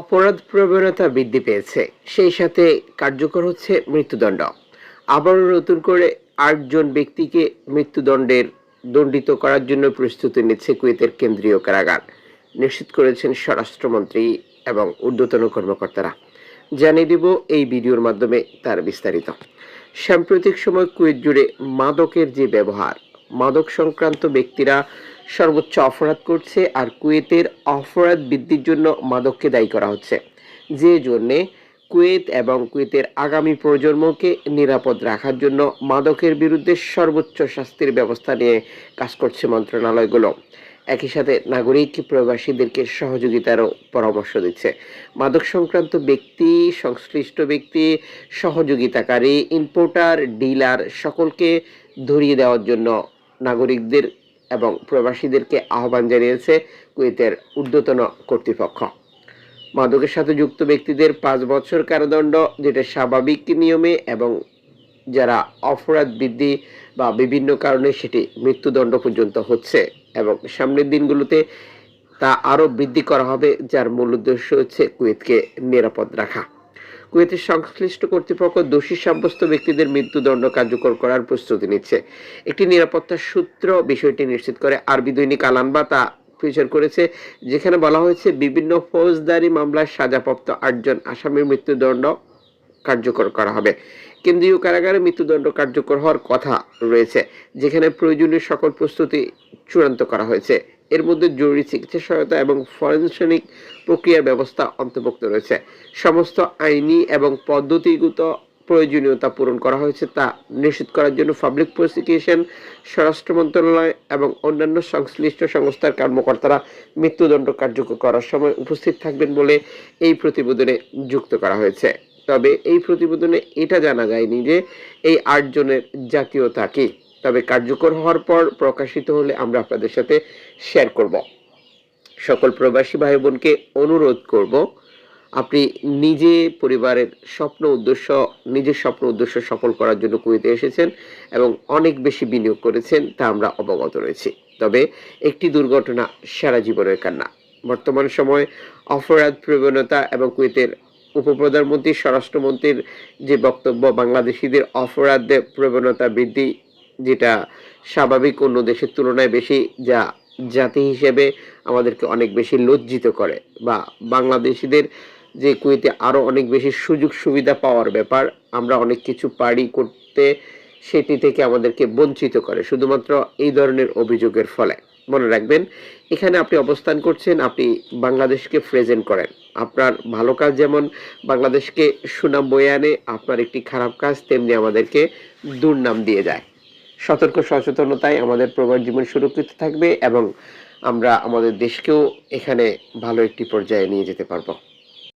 অপরাধ প্রবণতা বৃদ্ধি পেয়েছে। সেই সাথে কার্যকর হচ্ছে মৃত্যুদণ্ড। আবারও নতুন করে আটজন ব্যক্তিকে মৃত্যুদণ্ডের দণ্ডিত করার জন্য প্রস্তুতি নিচ্ছে কুয়েতের কেন্দ্রীয় কারাগার। নিশ্চিত করেছেন স্বরাষ্ট্রমন্ত্রী এবং ঊর্ধ্বতন কর্মকর্তারা। জানিয়ে দিব এই ভিডিওর মাধ্যমে তার বিস্তারিত। সাম্প্রতিক সময় কুয়েত জুড়ে মাদকের যে ব্যবহার, মাদক সংক্রান্ত ব্যক্তিরা সর্বোচ্চ অপরাধ করছে আর কুয়েতের অপরাধ বৃদ্ধির জন্য মাদককে দায়ী করা হচ্ছে। যে জন্যে কুয়েত এবং কুয়েতের আগামী প্রজন্মকে নিরাপদ রাখার জন্য মাদকের বিরুদ্ধে সর্বোচ্চ শাস্তির ব্যবস্থা নিয়ে কাজ করছে মন্ত্রণালয়গুলো। একই সাথে নাগরিক প্রবাসীদেরকে সহযোগিতারও পরামর্শ দিচ্ছে। মাদক সংক্রান্ত ব্যক্তি, সংশ্লিষ্ট ব্যক্তি, সহযোগিতাকারী ইম্পোর্টার ডিলার সকলকে ধরিয়ে দেওয়ার জন্য নাগরিকদের এবং প্রবাসীদেরকে আহ্বান জানিয়েছে কুয়েতের ঊর্ধ্বতন কর্তৃপক্ষ। মাদকের সাথে যুক্ত ব্যক্তিদের পাঁচ বছর কারাদণ্ড, যেটা স্বাভাবিক নিয়মে এবং যারা অপরাধ বৃদ্ধি বা বিভিন্ন কারণে সেটি মৃত্যুদণ্ড পর্যন্ত হচ্ছে এবং সামনের দিনগুলোতে তা আরও বৃদ্ধি করা হবে, যার মূল উদ্দেশ্য হচ্ছে কুয়েতকে নিরাপদ রাখা। কুয়েতের সংশ্লিষ্ট কর্তৃপক্ষ দোষী সাব্যস্ত ব্যক্তিদের মৃত্যুদণ্ড কার্যকর করার প্রস্তুতি নিচ্ছে। একটি নিরাপত্তা সূত্র বিষয়টি নিশ্চিত করে আরবি দৈনিক আলানবা তা ফিচার করেছে, যেখানে বলা হয়েছে, বিভিন্ন ফৌজদারি মামলায় সাজাপ্রাপ্ত আটজন আসামির মৃত্যুদণ্ড কার্যকর করা হবে। কেন্দ্রীয় কারাগারে মৃত্যুদণ্ড কার্যকর হওয়ার কথা রয়েছে, যেখানে প্রয়োজনীয় সকল প্রস্তুতি চূড়ান্ত করা হয়েছে। এর মধ্যে জরুরি চিকিৎসা সহায়তা এবং ফরেনসিক প্রক্রিয়ার ব্যবস্থা অন্তর্ভুক্ত রয়েছে। সমস্ত আইনি এবং পদ্ধতিগত প্রয়োজনীয়তা পূরণ করা হয়েছে তা নিশ্চিত করার জন্য পাবলিক প্রসিকিউশন, স্বরাষ্ট্র মন্ত্রণালয় এবং অন্যান্য সংশ্লিষ্ট সংস্থার কর্মকর্তারা মৃত্যুদণ্ড কার্যকর করার সময় উপস্থিত থাকবেন বলে এই প্রতিবেদনে যুক্ত করা হয়েছে। তবে এই প্রতিবেদনে এটা জানা যায়নি যে এই আটজনের জাতীয়তা কি। তবে কার্যকর হওয়ার পর প্রকাশিত হলে আমরা আপনাদের সাথে শেয়ার করব। সকল প্রবাসী ভাই বোনকে অনুরোধ করব, আপনি নিজে পরিবারের স্বপ্ন উদ্দেশ্য, নিজের স্বপ্ন উদ্দেশ্য সফল করার জন্য কুয়েতে এসেছেন এবং অনেক বেশি বিনিয়োগ করেছেন, তা আমরা অবগত রয়েছি। তবে একটি দুর্ঘটনা সারা জীবনের কান্না। বর্তমান সময় অপরাধ প্রবণতা এবং কুয়েতের উপপ্রধানমন্ত্রী, স্বরাষ্ট্রমন্ত্রীর যে বক্তব্য, বাংলাদেশিদের অপরাধ প্রবণতা বৃদ্ধি, যেটা স্বাভাবিক অন্য দেশের তুলনায় বেশি, যা জাতি হিসেবে আমাদেরকে অনেক বেশি লজ্জিত করে বা বাংলাদেশিদের যে কুয়েতে আরও অনেক বেশি সুযোগ সুবিধা পাওয়ার ব্যাপার, আমরা অনেক কিছু পারি করতে, সেটি থেকে আমাদেরকে বঞ্চিত করে, শুধুমাত্র এই ধরনের অভিযোগের ফলে। মনে রাখবেন, এখানে আপনি অবস্থান করছেন, আপনি বাংলাদেশকে প্রেজেন্ট করেন। আপনার ভালো কাজ যেমন বাংলাদেশকে সুনাম বয়ে আনে, আপনার একটি খারাপ কাজ, তেমনি আমাদেরকে দুর্নাম দিয়ে যায়। সতর্ক, সচেতনতায় আমাদের প্রবাস জীবন সুরক্ষিত থাকবে এবং আমরা আমাদের দেশকেও এখানে ভালো একটি পর্যায়ে নিয়ে যেতে পারব।